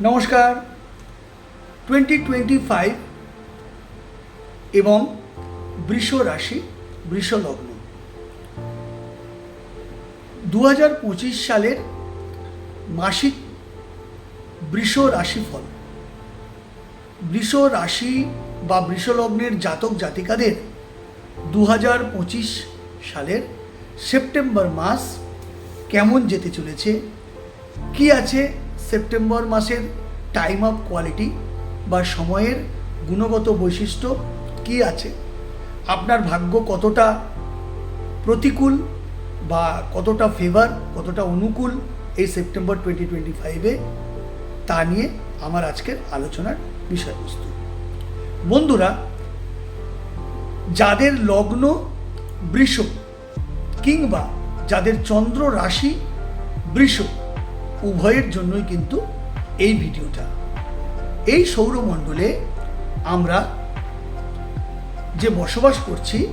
নমস্কার। Twenty twenty five এবং বৃষ রাশি, বৃষ লগ্ন। দু হাজার পঁচিশ সালের মাসিক বৃষ রাশিফল। বৃষ রাশি বা বৃষলগ্নের জাতক জাতিকাদের দু হাজার পঁচিশ সালের সেপ্টেম্বর মাস কেমন যেতে চলেছে, কি আছে সেপ্টেম্বর মাসের টাইম অফ কোয়ালিটি বা সময়ের গুণগত বৈশিষ্ট্য কি আছে? আপনার ভাগ্য কতটা প্রতিকূল বা কতটা ফেভার কতটা অনুকূল এই সেপ্টেম্বর টোয়েন্টি টোয়েন্টি ফাইভে তা নিয়ে আমার আজকের আলোচনার বিষয়বস্তু। বন্ধুরা, যাদের লগ্ন বৃষ কিংবা যাদের চন্দ্র রাশি বৃষ উভয়ের জন্যই কিন্তু এই ভিডিওটা। এই সৌরমণ্ডলে আমরা যে বসবাস করছি,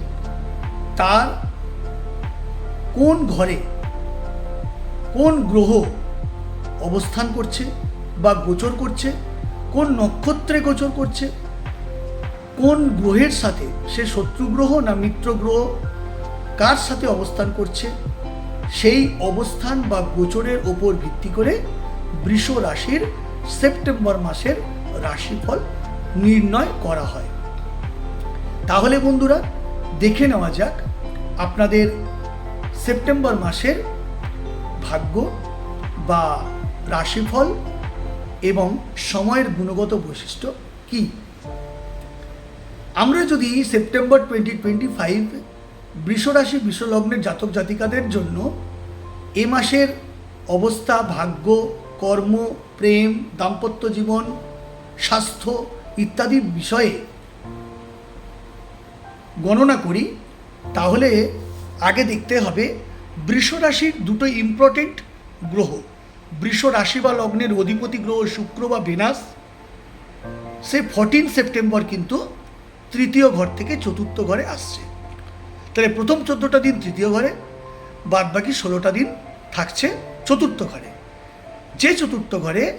তার কোন ঘরে কোন গ্রহ অবস্থান করছে বা গোচর করছে, কোন নক্ষত্রে গোচর করছে, কোন গ্রহের সাথে সে শত্রু গ্রহ না মিত্র গ্রহ কার সাথে অবস্থান করছে সেই অবস্থান বা গোচরের ওপর ভিত্তি করে বৃষ রাশির সেপ্টেম্বর মাসের রাশিফল নির্ণয় করা হয়। তাহলে বন্ধুরা, দেখে নেওয়া যাক আপনাদের সেপ্টেম্বর মাসের ভাগ্য বা রাশিফল এবং সময়ের গুণগত বৈশিষ্ট্য কী? আমরা যদি সেপ্টেম্বর টোয়েন্টি টোয়েন্টি ফাইভ বৃষরাশি বিশ্বলগ্নের জাতক জাতিকাদের জন্য এ মাসের অবস্থা, ভাগ্য, কর্ম, প্রেম, দাম্পত্য জীবন, স্বাস্থ্য ইত্যাদি বিষয়ে গণনা করি, তাহলে আগে দেখতে হবে বৃষ রাশির দুটো ইম্পর্টেন্ট গ্রহ। বৃষ রাশি বা লগ্নের অধিপতি গ্রহ শুক্র বা ভেনাস, সে ফর্টিন সেপ্টেম্বর কিন্তু তৃতীয় ঘর থেকে চতুর্থ ঘরে আসছে। তাহলে প্রথম চোদ্দোটা দিন তৃতীয় ঘরে বাদ বাকি ষোলোটা দিন থাকছে চতুর্থ ঘরে। যে চতুর্থ ঘরে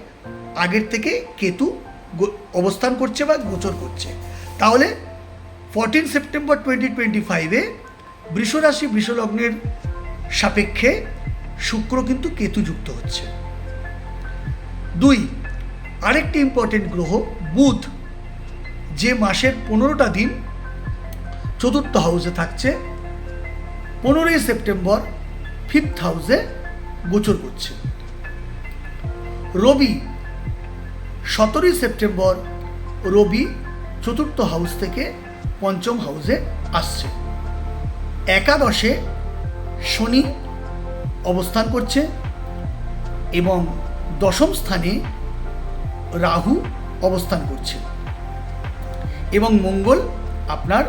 আগের থেকে কেতু অবস্থান করছে বা গোচর করছে। তাহলে ফোরটিন সেপ্টেম্বর টোয়েন্টি টোয়েন্টি ফাইভে বৃষরাশি বৃষলগ্নের সাপেক্ষে শুক্র কিন্তু কেতু যুক্ত হচ্ছে। দুই, আরেকটি ইম্পর্টেন্ট গ্রহ বুধ, যে মাসের পনেরোটা দিন চতুর্থ হাউসে থাকছে। পনেরোই সেপ্টেম্বর ফিফথ হাউসে গোচর করছে। রবি, সতেরোই সেপ্টেম্বর রবি চতুর্থ হাউস থেকে পঞ্চম হাউসে আসছে। একাদশে শনি অবস্থান করছে এবং দশম স্থানে রাহু অবস্থান করছে। এবং মঙ্গল আপনার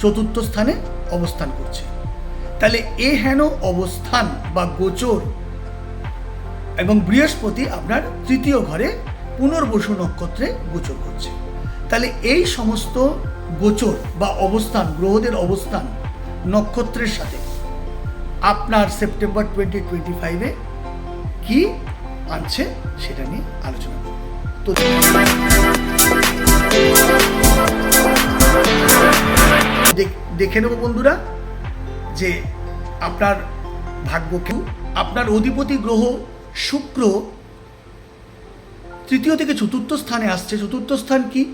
চতুর্থ স্থানে অবস্থান করছে। তাহলে এ হেন অবস্থান বা গোচর এবং বৃহস্পতি আপনার তৃতীয় ঘরে পুনর্বসু নক্ষত্রে গোচর করছে। তাহলে এই সমস্ত গোচর বা অবস্থান, গ্রহদের অবস্থান নক্ষত্রের সাথে আপনার সেপ্টেম্বর টোয়েন্টি টোয়েন্টি ফাইভে কি আনছে সেটা নিয়ে আলোচনা করব। তো দেখ- নেব বন্ধুরা যে আপনার ভাগ্য কেউ আপনার অধিপতি গ্রহ শুক্র তৃতীয় থেকে চতুর্থ স্থানে আসছে। চতুর্থ স্থান কি?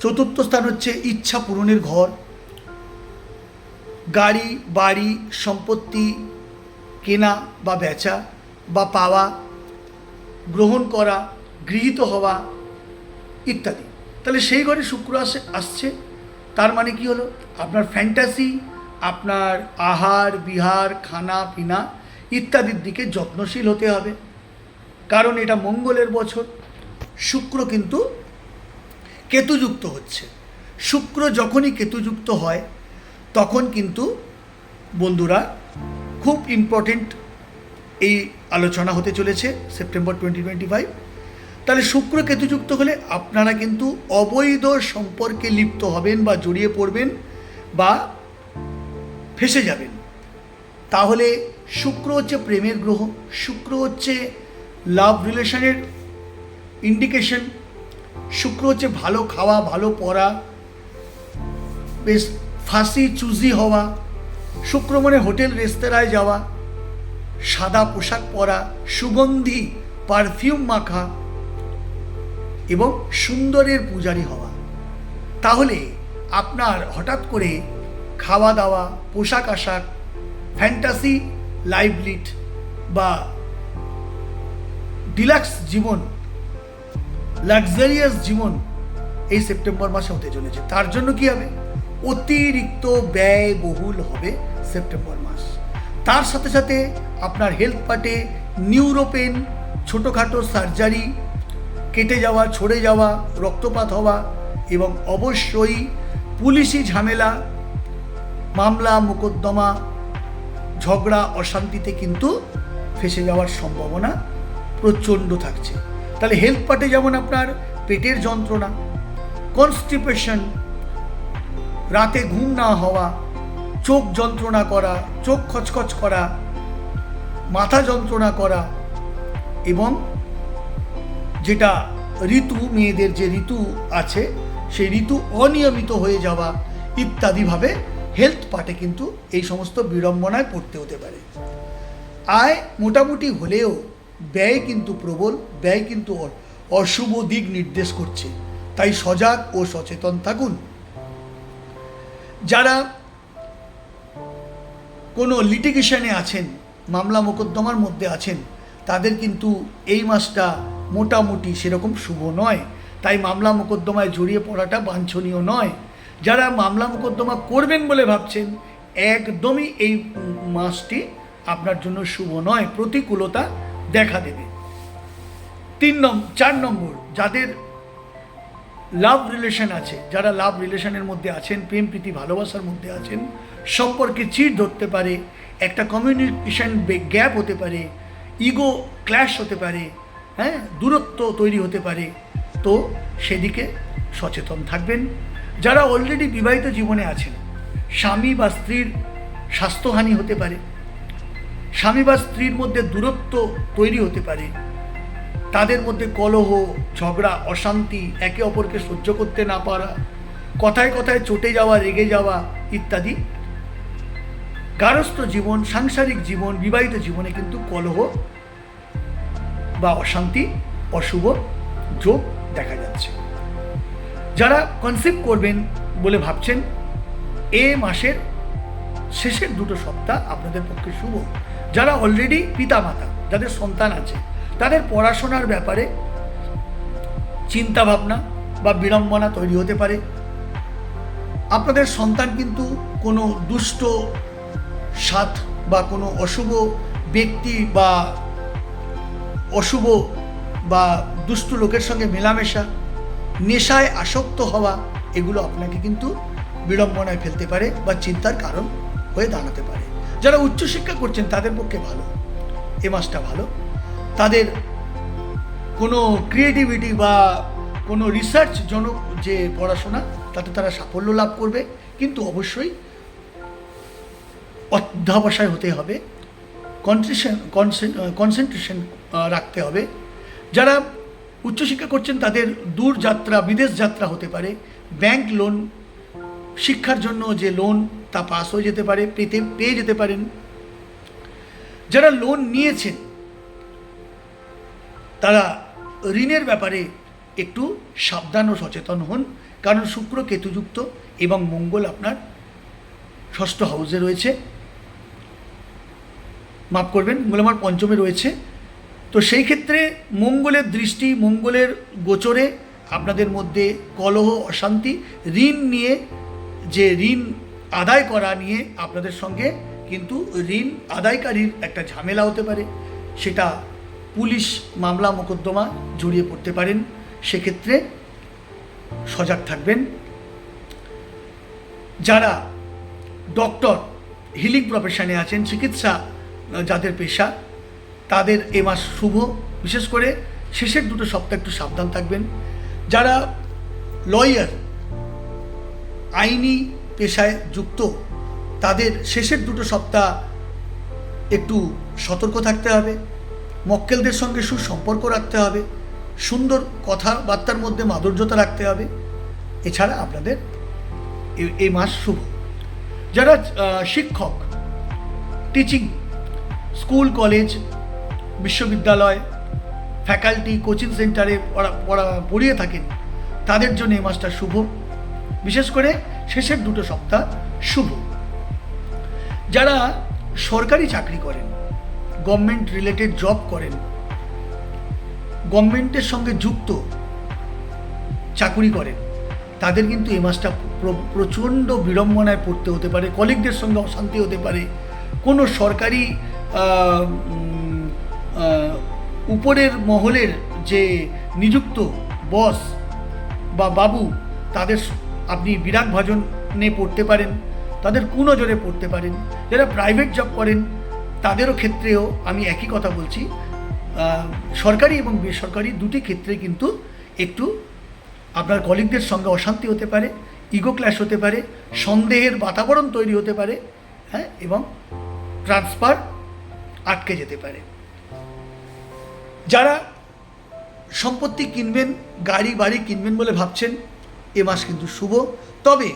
চতুর্থ স্থান হচ্ছে ইচ্ছা পূরণের ঘর। গাড়ি, বাড়ি, সম্পত্তি, কেনা বা বেচা বা পাওয়া, গ্রহণ করা, গৃহীত হওয়া ইত্যাদি। তাহলে সেই ঘরে শুক্র আসে, আসছে। তার মানে কি হলো? আপনার ফ্যান্টাসি আপনার আহার, বিহার, খানা, পিনা ইত্যাদির দিকে যত্নশীল হতে হবে। কারণ এটা মঙ্গলের বছর, শুক্র কিন্তু কেতুযুক্ত হচ্ছে। শুক্র যখনই কেতুযুক্ত হয়, তখন কিন্তু বন্ধুরা খুব ইম্পর্টেন্ট এই আলোচনা হতে চলেছে, সেপ্টেম্বর টোয়েন্টি টোয়েন্টি ফাইভ তাহলে শুক্র কেতুযুক্ত হলে আপনারা কিন্তু অবৈধ সম্পর্কে লিপ্ত হবেন বা জড়িয়ে পড়বেন বা ফেসে যাবেন। তাহলে শুক্র হচ্ছে প্রেমের গ্রহ, শুক্র হচ্ছে লাভ রিলেশনের ইন্ডিকেশন শুক্র হচ্ছে ভালো খাওয়া, ভালো পড়া, বেশ ফাঁসি, চুজি হওয়া, শুক্র মানে হোটেল, রেস্তোরাঁয় যাওয়া, সাদা পোশাক পরা, সুগন্ধি পারফিউম মাখা এবং সুন্দরের পূজারী হওয়া। তাহলে আপনার হঠাৎ করে খাওয়া দাওয়া পোশাক আশাক ফ্যান্টাসি লাইভলিট বা ডিলাক্স জীবন লাক্সারিয়াস জীবন এই সেপ্টেম্বর মাসে হতে চলেছে। তার জন্য কি হবে? অতিরিক্ত ব্যয়বহুল হবে সেপ্টেম্বর মাস। তার সাথে সাথে আপনার হেলথ পার্টে নিউরোপেন ছোটোখাটো সার্জারি কেটে যাওয়া, ছড়ে যাওয়া, রক্তপাত হওয়া এবং অবশ্যই পুলিশি ঝামেলা, মামলা, মোকদ্দমা, ঝগড়া, অশান্তিতে কিন্তু ফেসে যাওয়ার সম্ভাবনা প্রচণ্ড থাকছে। তাহলে হেলথ পার্টে যেমন আপনার পেটের যন্ত্রণা কনস্টিপেশন রাতে ঘুম না হওয়া, চোখ যন্ত্রণা করা, চোখ খচখচ করা, মাথা যন্ত্রণা করা এবং যেটা ঋতু, মেয়েদের যে ঋতু আছে, সেই ঋতু অনিয়মিত হয়ে যাওয়া ইত্যাদিভাবে হেলথ পার্টে কিন্তু এই সমস্ত বিড়ম্বনায় পড়তে হতে পারে। আয় মোটামুটি হলেও ব্যয় কিন্তু প্রবল, ব্যয় কিন্তু অশুভ দিক নির্দেশ করছে। তাই সজাগ ও সচেতন থাকুন। যারা কোনো লিটিগেশনে আছেন মামলা মোকদ্দমার মধ্যে আছেন, তাদের কিন্তু এই মাসটা মোটামুটি সেরকম শুভ নয়। তাই মামলা মোকদ্দমায় জড়িয়ে পড়াটা বাঞ্ছনীয় নয়। যারা মামলা মোকদ্দমা করবেন বলে ভাবছেন, একদমই এই মাসটি আপনার জন্য শুভ নয়, প্রতিকূলতা দেখা দেবে। তিন নম্বর চার নম্বর, যাদের লাভ রিলেশন আছে, যারা লাভ রিলেশনের মধ্যে আছেন, প্রেম, প্রীতি, ভালোবাসার মধ্যে আছেন, সম্পর্কে চিড় ধরতে পারে, একটা কমিউনিকেশন গ্যাপ হতে পারে ইগো ক্ল্যাশ হতে পারে হ্যাঁ দূরত্ব তৈরি হতে পারে। তো সেদিকে সচেতন থাকবেন। যারা অলরেডি বিবাহিত জীবনে আছেন, স্বামী বা স্ত্রীর স্বাস্থ্যহানি হতে পারে। স্বামী বা স্ত্রীর মধ্যে দূরত্ব তৈরি হতে পারে। তাদের মধ্যে কলহ, ঝগড়া, অশান্তি, একে অপরকে সহ্য করতে না পারা, কথায় কথায় চটে যাওয়া, রেগে যাওয়া ইত্যাদি। গারস্থ জীবন, সাংসারিক জীবন, বিবাহিত জীবনে কিন্তু কলহ বা অশান্তি, অশুভ যোগ দেখা যাচ্ছে। যারা কনসেপ্ট করবেন বলে ভাবছেন, এ মাসের শেষের দুটো সপ্তাহ আপনাদের পক্ষে শুভ। যারা অলরেডি পিতামাতা, যাদের সন্তান আছে, তাদের পড়াশোনার ব্যাপারে চিন্তাভাবনা বা বিড়ম্বনা তৈরি হতে পারে। আপনাদের সন্তান কিন্তু কোনো দুষ্ট সাথ বা কোনো অশুভ ব্যক্তি বা অশুভ বা দুষ্ট লোকের সঙ্গে মেলামেশা, নেশায় আসক্ত হওয়া, এগুলো আপনাকে কিন্তু বিড়ম্বনায় ফেলতে পারে বা চিন্তার কারণ হয়ে দাঁড়াতে পারে। যারা উচ্চশিক্ষা করছেন, তাদের পক্ষে ভালো। এ মাসটা ভালো। তাদের কোনো ক্রিয়েটিভিটি বা কোনো রিসার্চ জনক যে পড়াশোনা, তাতে তারা সাফল্য লাভ করবে। কিন্তু অবশ্যই অধ্যাবসায় হতে হবে। কনসেশন কনসেন্ট্রেশন রাখতে হবে। যারা উচ্চশিক্ষা করছেন, তাদের দূর যাত্রা, বিদেশ যাত্রা হতে পারে। ব্যাংক লোন, শিক্ষার জন্য যে লোন, তা পাস হয়ে যেতে পারে, পেতে, পেয়ে যেতে পারেন। যারা লোন নিয়েছেন, তারা ঋণের ব্যাপারে একটু সাবধান ও সচেতন হন। কারণ শুক্র কেতুযুক্ত এবং মঙ্গল আপনার ষষ্ঠ হাউসে রয়েছে। মাফ করবেন আমার পঞ্চমে রয়েছে। তো সেই ক্ষেত্রে মঙ্গলের দৃষ্টি, মঙ্গলের গোচরে আপনাদের মধ্যে কলহ, অশান্তি, ঋণ নিয়ে, যে ঋণ আদায় করা নিয়ে আপনাদের সঙ্গে কিন্তু ঋণ আদায়কারীর একটা ঝামেলা হতে পারে। সেটা পুলিশ মামলা মোকদ্দমা জড়িয়ে পড়তে পারেন। সেক্ষেত্রে সজাগ থাকবেন। যারা ডক্টর হিলিং প্রফেশনে আছেন, চিকিৎসা যাদের পেশা, তাদের এ মাস শুভ। বিশেষ করে শেষের দুটো সপ্তাহ একটু সাবধান থাকবেন। যারা লয়ার, আইনি পেশায় যুক্ত, তাদের শেষের দুটো সপ্তাহ একটু সতর্ক থাকতে হবে। মক্কেলদের সঙ্গে সুসম্পর্ক রাখতে হবে। সুন্দর কথাবার্তার মধ্যে মাধুর্যতা রাখতে হবে। এছাড়া আপনাদের এই মাস শুভ। যারা শিক্ষক টিচিং স্কুল, কলেজ, বিশ্ববিদ্যালয়, ফ্যাকাল্টি, কোচিং সেন্টারে পড়া পড়া, পড়িয়ে থাকেন। তাদের জন্য এই মাসটা শুভ। বিশেষ করে শেষের দুটো সপ্তাহ শুভ। যারা সরকারি চাকরি করেন গভর্নমেন্ট রিলেটেড জব করেন গভর্নমেন্টের সঙ্গে যুক্ত চাকুরি করেন, তাদের কিন্তু এই মাসটা প্র- প্রচণ্ড বিড়ম্বনায় পড়তে হতে পারে কলিগদের সঙ্গে অশান্তি হতে পারে। কোনো সরকারি উপরের মহলের যে নিযুক্ত বস বা বাবু, তাদের আপনি বিরাট ভাজনে পড়তে পারেন, তাদের কুনজরে পড়তে পারেন, যারা প্রাইভেট জব করেন, তাদেরও ক্ষেত্রেও আমি একই কথা বলছি। সরকারি এবং বেসরকারি দুটি ক্ষেত্রে কিন্তু একটু আপনার কলিগদের সঙ্গে অশান্তি হতে পারে ইগো ক্ল্যাশ হতে পারে, সন্দেহের বাতাবরণ তৈরি হতে পারে হ্যাঁ এবং ট্রান্সফার আটকে যেতে পারে। যারা সম্পত্তি কিনবেন, গাড়ি, বাড়ি কিনবেন বলে ভাবছেন, এ মাস কিন্তু শুভ। তবে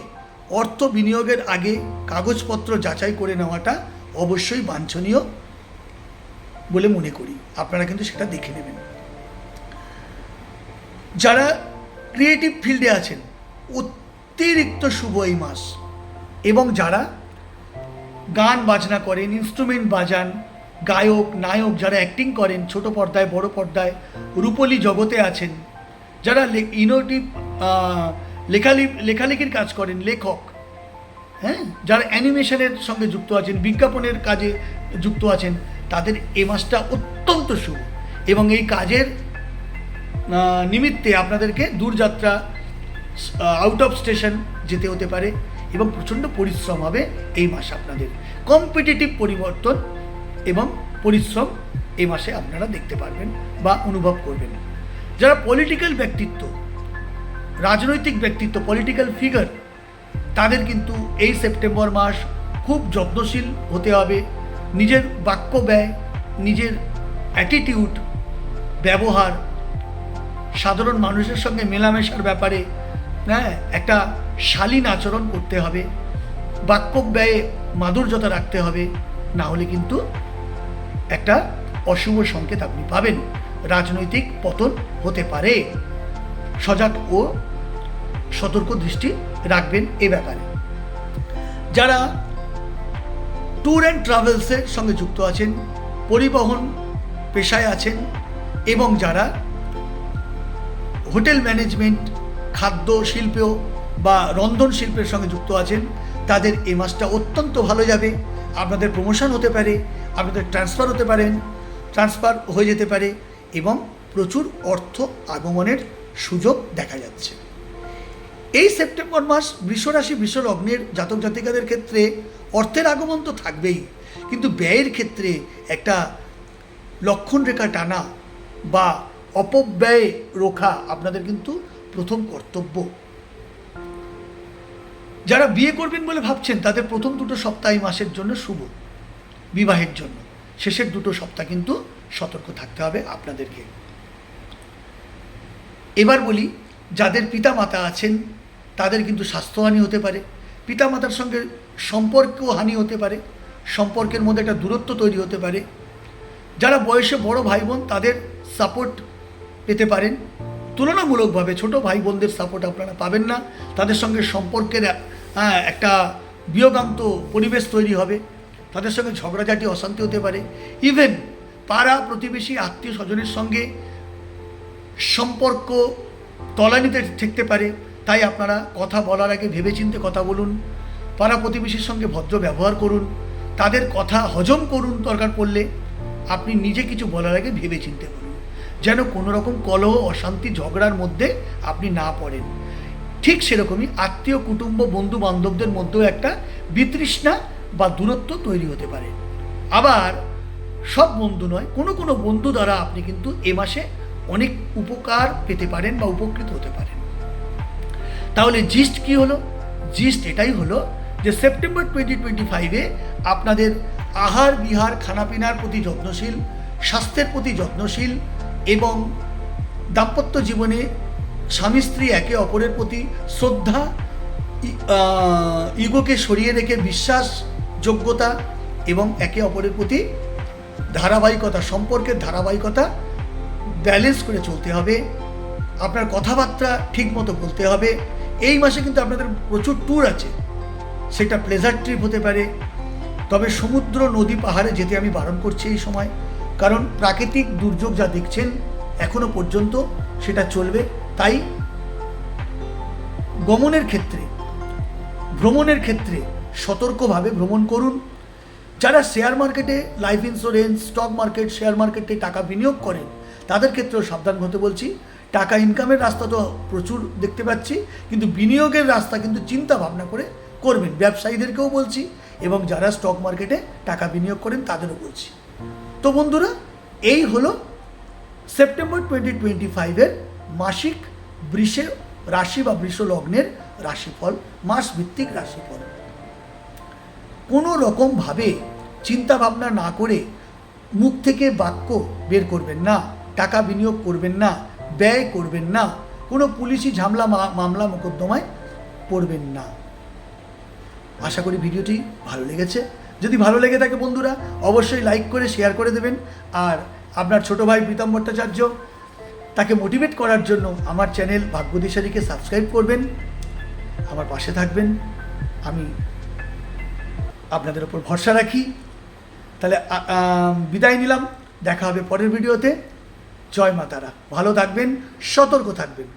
অর্থ বিনিয়োগের আগে কাগজপত্র যাচাই করে নেওয়াটা অবশ্যই বাঞ্ছনীয় বলে মনে করি। আপনারা কিন্তু সেটা দেখে নেবেন। যারা ক্রিয়েটিভ ফিল্ডে আছেন, অতিরিক্ত শুভ এই মাস। এবং যারা গান বাজনা করেন ইনস্ট্রুমেন্ট বাজান গায়ক, নায়ক যারা অ্যাক্টিং করেন, ছোট পর্দায়, বড় পর্দায়, রূপলী জগতে আছেন, যারা ইনোটিভ লেখালি, লেখালেখির কাজ করেন, লেখক হ্যাঁ? যারা অ্যানিমেশনের সঙ্গে যুক্ত আছেন, বিজ্ঞাপনের কাজে যুক্ত আছেন, তাদের এ মাসটা অত্যন্ত শুভ। এবং এই কাজের নিমিত্তে আপনাদেরকে দূরযাত্রা আউট অফ স্টেশন যেতে হতে পারে এবং প্রচণ্ড পরিশ্রম হবে এই মাস আপনাদের। কম্পিটিটিভ পরিবর্তন এবং পরিশ্রম এই মাসে আপনারা দেখতে পারবেন বা অনুভব করবেন। যারা পলিটিক্যাল ব্যক্তিত্ব, রাজনৈতিক ব্যক্তিত্ব পলিটিক্যাল ফিগার তাদের কিন্তু এই সেপ্টেম্বর মাস খুব যত্নশীল হতে হবে। নিজের বাক্য ব্যয়, নিজের অ্যাটিটিউড ব্যবহার, সাধারণ মানুষের সঙ্গে মেলামেশার ব্যাপারে হ্যাঁ একটা শালীন আচরণ করতে হবে। বাক্য ব্যয়ে মাধুর্যতা রাখতে হবে। না হলে কিন্তু একটা অশুভ সংকেত আপনি পাবেন। রাজনৈতিক পতন হতে পারে। সজাগ ও সতর্ক দৃষ্টি রাখবেন এ ব্যাপারে। যারা ট্যুর অ্যান্ড ট্রাভেলসের সঙ্গে যুক্ত আছেন, পরিবহন পেশায় আছেন এবং যারা হোটেল ম্যানেজমেন্ট, খাদ্য শিল্পেও বা রন্ধন শিল্পের সঙ্গে যুক্ত আছেন, তাদের এ মাসটা অত্যন্ত ভালো যাবে। আপনাদের প্রমোশন হতে পারে, আপনাদের ট্রান্সফার হতে পারেন ট্রান্সফার হয়ে যেতে পারে এবং প্রচুর অর্থ আগমনের সুযোগ দেখা যাচ্ছে। এই সেপ্টেম্বর মাস বৃষরাশি বৃষলগ্নের জাতক জাতিকাদের ক্ষেত্রে অর্থের আগমন তো থাকবেই, কিন্তু ব্যয়ের ক্ষেত্রে একটা লক্ষণ রেখা টানা বা অপব্যয় রোখা আপনাদের কিন্তু প্রথম কর্তব্য। যারা বিয়ে করবেন বলে ভাবছেন, তাদের প্রথম দুটো সপ্তাহ মাসের জন্য শুভ, বিবাহের জন্য। শেষের দুটো সপ্তাহ কিন্তু সতর্ক থাকতে হবে আপনাদেরকে। এবার বলি, যাদের পিতামাতা আছেন, তাদের কিন্তু স্বাস্থ্যহানি হতে পারে। পিতামাতার সঙ্গে সম্পর্কও হানি হতে পারে। সম্পর্কের মধ্যে একটা দূরত্ব তৈরি হতে পারে। যারা বয়সে বড় ভাই বোন, তাদের সাপোর্ট পেতে পারেন। তুলনামূলকভাবে ছোট ভাই বোনদের সাপোর্ট আপনারা পাবেন না। তাদের সঙ্গে সম্পর্কের হ্যাঁ, একটা বিয়োগান্ত পরিবেশ তৈরি হবে। তাদের সঙ্গে ঝগড়াঝাটি অশান্তি হতে পারে। ইভেন পাড়া প্রতিবেশী আত্মীয় স্বজনের সঙ্গে সম্পর্ক তলানিতে ঠেকতে পারে। তাই আপনারা কথা বলার আগে ভেবেচিন্তে কথা বলুন। পাড়া প্রতিবেশীর সঙ্গে ভদ্র ব্যবহার করুন। তাদের কথা হজম করুন দরকার পড়লে আপনি নিজে কিছু বলার আগে ভেবেচিন্তে বলুন। যেন কোনো রকম কলহ, অশান্তি, ঝগড়ার মধ্যে আপনি না পড়েন। ঠিক সেরকমই আত্মীয়, কুটুম্ব বন্ধু বান্ধবদের মধ্যেও একটা বিতৃষ্ণা বা দূরত্ব তৈরি হতে পারে। আবার সব বন্ধু নয়, কোনো কোনো বন্ধু দ্বারা আপনি কিন্তু এ মাসে অনেক উপকার পেতে পারেন বা উপকৃত হতে পারেন। তাহলে জিস্ট কি হলো? জিস্ট এটাই হলো যে সেপ্টেম্বর টোয়েন্টি টোয়েন্টি ফাইভে আপনাদের আহার বিহার খানাপিনার প্রতি যত্নশীল, স্বাস্থ্যের প্রতি যত্নশীল এবং দাম্পত্য জীবনে স্বামী স্ত্রী একে অপরের প্রতি শ্রদ্ধা ইগোকে সরিয়ে রেখে বিশ্বাস যোগ্যতা এবং একে অপরের প্রতি ধারাবাহিকতা, সম্পর্কের ধারাবাহিকতা ব্যালেন্স করে চলতে হবে। আপনার কথাবার্তা ঠিক মতো বলতে হবে। এই মাসে কিন্তু আপনাদের প্রচুর ট্যুর আছে। সেটা প্লেজার ট্রিপ হতে পারে। তবে সমুদ্র নদী পাহাড়ে যেতে আমি বারণ করছি এই সময়। কারণ প্রাকৃতিক দুর্যোগ যা দেখছেন এখনও পর্যন্ত সেটা চলবে। তাই গমনের ক্ষেত্রে, ভ্রমণের ক্ষেত্রে সতর্কভাবে ভ্রমণ করুন। যারা শেয়ার মার্কেটে life insurance, stock market, share মার্কেটে টাকা বিনিয়োগ করেন, তাদের ক্ষেত্রেও সাবধান হতে বলছি। টাকা ইনকামের রাস্তা তো প্রচুর দেখতে পাচ্ছি, কিন্তু বিনিয়োগের রাস্তা কিন্তু চিন্তা ভাবনা করে করবেন। ব্যবসায়ীদেরকেও বলছি এবং যারা স্টক মার্কেটে টাকা বিনিয়োগ করেন, তাদেরও বলছি। তো বন্ধুরা, এই হলো সেপ্টেম্বর টোয়েন্টি টোয়েন্টি ফাইভের মাসিক বৃষে রাশি বা বৃষ লগ্নের রাশিফল মাস ভিত্তিক রাশিফল। কোনো রকমভাবে চিন্তা ভাবনা না করে মুখ থেকে বাক্য বের করবেন না, টাকা বিনিয়োগ করবেন না, ব্যয় করবেন না, কোনো পুলিশি ঝামলা মামলা মোকদ্দমায় পড়বেন না। আশা করি ভিডিওটি ভালো লেগেছে। যদি ভালো লেগে থাকে বন্ধুরা, অবশ্যই লাইক করে শেয়ার করে দেবেন। আর আপনার ছোট ভাই প্রীতম ভট্টাচার্য, তাকে মোটিভেট করার জন্য আমার চ্যানেল ভাগ্যদিশারীকে সাবস্ক্রাইব করবেন। আমার পাশে থাকবেন। আমি আপনাদের ওপর ভরসা রাখি। তাহলে বিদায় নিলাম। দেখা হবে পরের ভিডিওতে জয় মাতারা। ভালো থাকবেন, সতর্ক থাকবেন।